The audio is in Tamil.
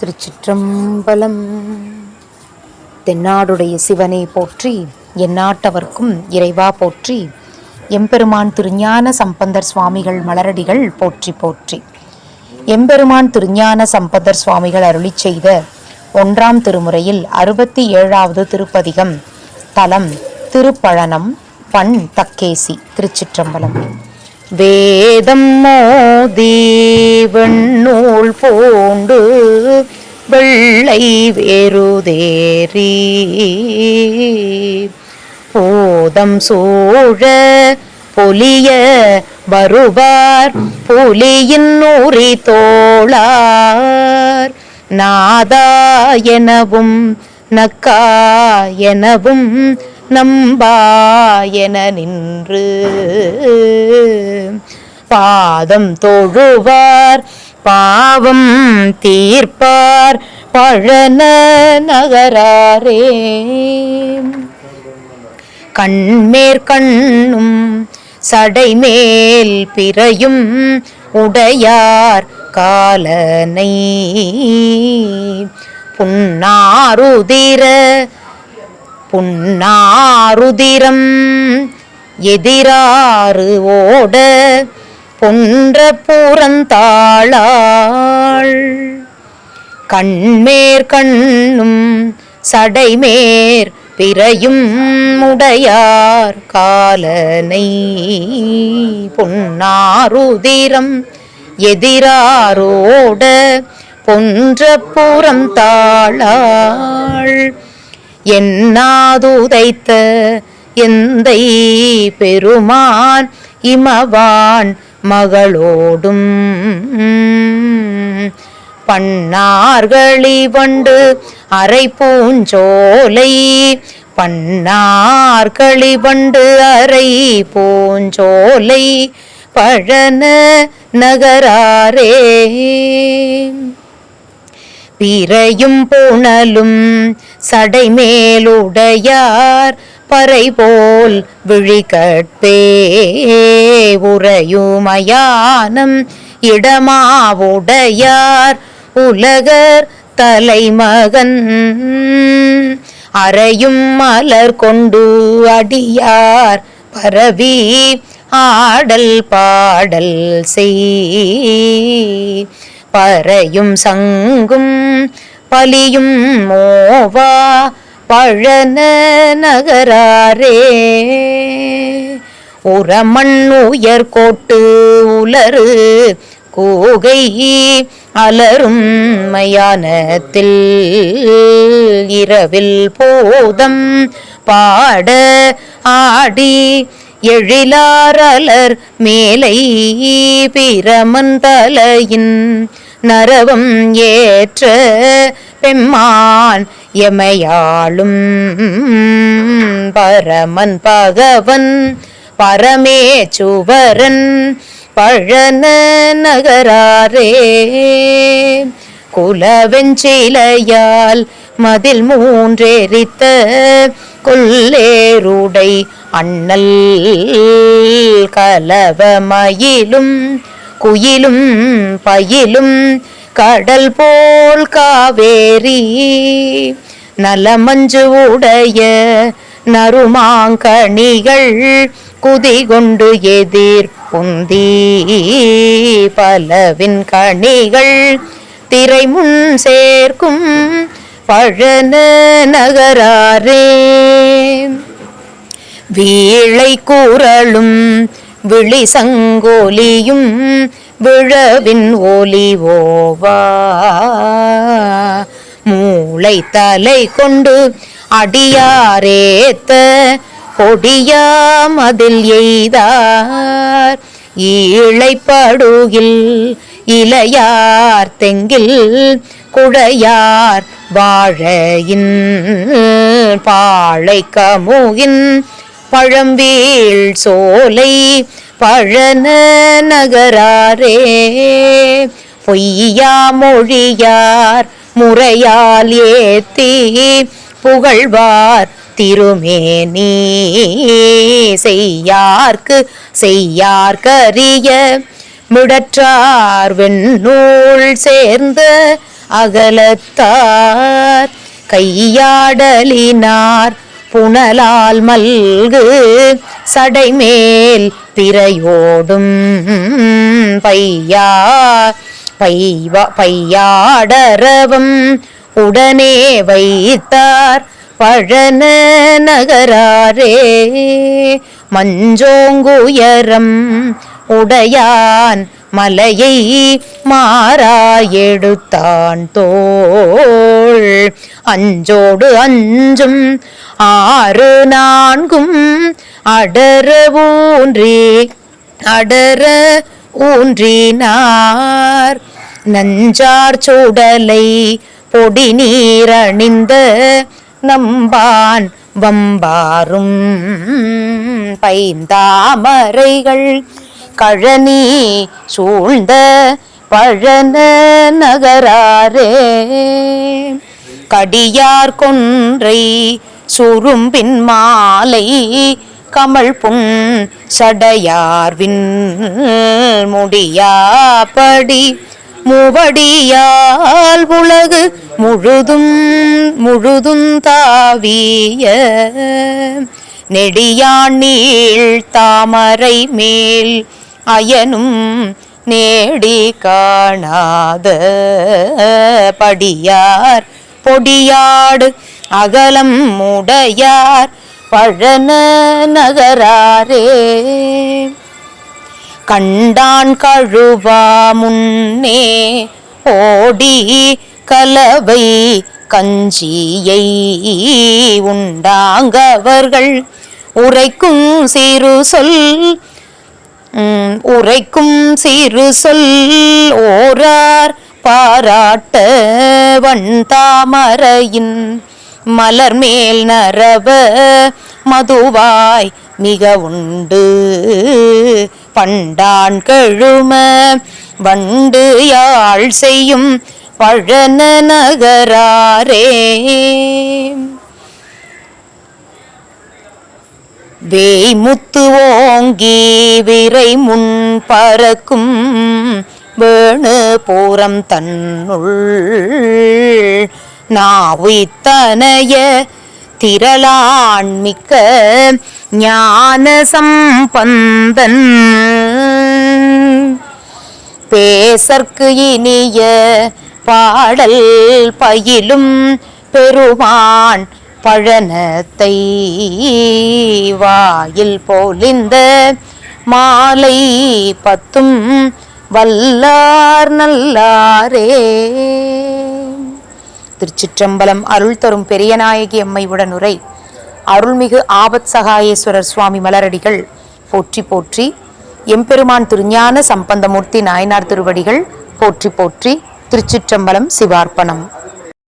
திருச்சிற்றம்பலம். தென்னாடுடைய சிவனை போற்றி எந்நாட்டவர்க்கும் இறைவா போற்றி எம்பெருமான் திருஞான சம்பந்தர் சுவாமிகள் மலரடிகள் போற்றி போற்றி. எம்பெருமான் திருஞான சம்பந்தர் சுவாமிகள் அருளி செய்த ஒன்றாம் திருமுறையில் அறுபத்தி ஏழாவது திருப்பதிகம் தலம் திருப்பழனம் பண் தக்கேசி திருச்சிற்றம்பலம். வேதம் மோதி வெண்ணூல் பூண்டு வெள்ளை வேறுதேறி போதம் சூழ பொலிய வருவார். புலியின் நூறி தோளார். நாதா எனவும் நக்கா எனவும் நம்பாயன நின்று பாதம் தொழுவார். பாவம் தீர்ப்பார். பழன நகராரே. கண்மேற்கண்ணும் சடைமேல் பிறையும் உடையார் காலனை. புன்னாருதிர புன்னாருதிரம் எதிராறு ஓட பொன்ற பூரந்தாளாள் கண்மேர் கண்ணும் சடைமேர் பிறையும் உடையார் காலனை பொன்னாருதிரம் எதிராரோட பொன்ற புறம் தாளாள். என்னாதுதைத்த எந்தை பெருமான் இமவான் மகளோடும் பன்னார்களி வண்டு அரை பூஞ்சோலை பன்னார்களி வண்டு அரை பூஞ்சோலை பழன நகராரே. பிறையும் புனலும் சடைமேலுடையார் பறை போல் விழிகட்பே. உறையுமயானம் இடமாவுடையார் உலகர் தலைமகன். அறையும் மலர் கொண்டு அடியார் பரவி ஆடல் பாடல் செய். பறையும் சங்கும் பலியும் மோவா பழன நகராரே. உரமண் உயர் கோட்டு உலரு கூகை அலரும் மயானத்தில் இரவில் போதம் பாட ஆடி எழிலாரலர் மேலை பிரமன் தலையின் நரவம் ஏற்ற பெம்மான் எமையாளும் பரமன் பகவன் பரமே சுவரன் பழன நகராரே. குலவெஞ்சிலையால் மதில் மூன்றேரித்த கொல்லேருடை அண்ணல் கலவமயிலும் குயிலும் பயிலும் கடல் போல் காவேரி. நலமஞ்சு உடைய நறுமாங்கணிகள் குதிகொண்டு எதிர் புந்தி பலவின் கணிகள் திரைமுன் சேர்க்கும் பழன நகராரே. வீழை கூறலும் விழி சங்கோலியும் விழவின் ஒலி ஓவா. மூளை தலை கொண்டு அடியாரேத்த கொடியாமதில் எய்தார். ஈழைப்படுகில் இளையார் தெங்கில் குழையார் வாழையின் பாழை கமுகின் பழம்பீழ் சோலை பழன நகராரே. பொய்யா மொழியார் முறையால் ஏத்தி புகழ்வார் திருமேனி. செய்யார்க்கு செய்யார்க்கரிய மிடற்றார் வெண்ணூல் சேர்ந்த அகலத்தார். கையாடலினார் புனலால் மல்கு சடைமேல் பிறையோடும் பையா பைவா பையாடரவம் உடனே வைத்தார் பழன நகராரே. மஞ்சோங்குயரம் உடையான் மலையை மாறா எடுத்தான் தோள். அஞ்சோடு அஞ்சும் ஆறு நான்கும் அடர ஊன்றி அடர ஊன்றினார். நஞ்சார் சூடலை பொடி நீரணிந்த நம்பான் வம்பாரும் பைந்தாமரைகள். கழனி சூழ்ந்த பழன நகராரே. கடியார் கொன்றை சுரும்பின் மாலை கமல் புன் சடையார்வின் முடியாபடி மூவடியால் உலகு முழுதும் முழுதும் தாவிய நெடியான் நீள் தாமரை மேல் அயனும் நேடி காணாத படியார். பொடியாடு அகலம் முடையார் பழன நகராரே. கண்டான் கழுவா முன்னே ஓடி கலவை கஞ்சியை உண்டாங்கவர்கள். உரைக்கும் சிறு சொல் உரைக்கும் சிறு சொல் ஓரார் பாராட்ட வண்தாமரையின் மலர் மேல் நரவ மதுவாய் மிக உண்டு. பண்டான் கழும வண்டு யாழ் செய்யும் பழன நகராரே. வேய் முத்து ஓங்கி விரை முன் பறக்கும் வேணு பூரம் தன்னுள் நாவித்தனைய திரளாண்மிக்க ஞான சம்பந்தன். பேசற்கு இனிய பாடல் பயிலும் பெருமான் பழனத்தை வாயில் போலிந்த மாலை பத்தும் வல்லார் நல்லாரே. திருச்சிற்றம்பலம் அருள் தரும் பெரியநாயகி அம்மை உடனுரை. அருள்மிகு ஆபத் சகாயேஸ்வரர் சுவாமி மலரடிகள். போற்றி போற்றி. எம்பெருமான் திருஞான சம்பந்தமூர்த்தி நாயனார் திருவடிகள். போற்றி போற்றி. திருச்சிற்றம்பலம் சிவார்ப்பணம்.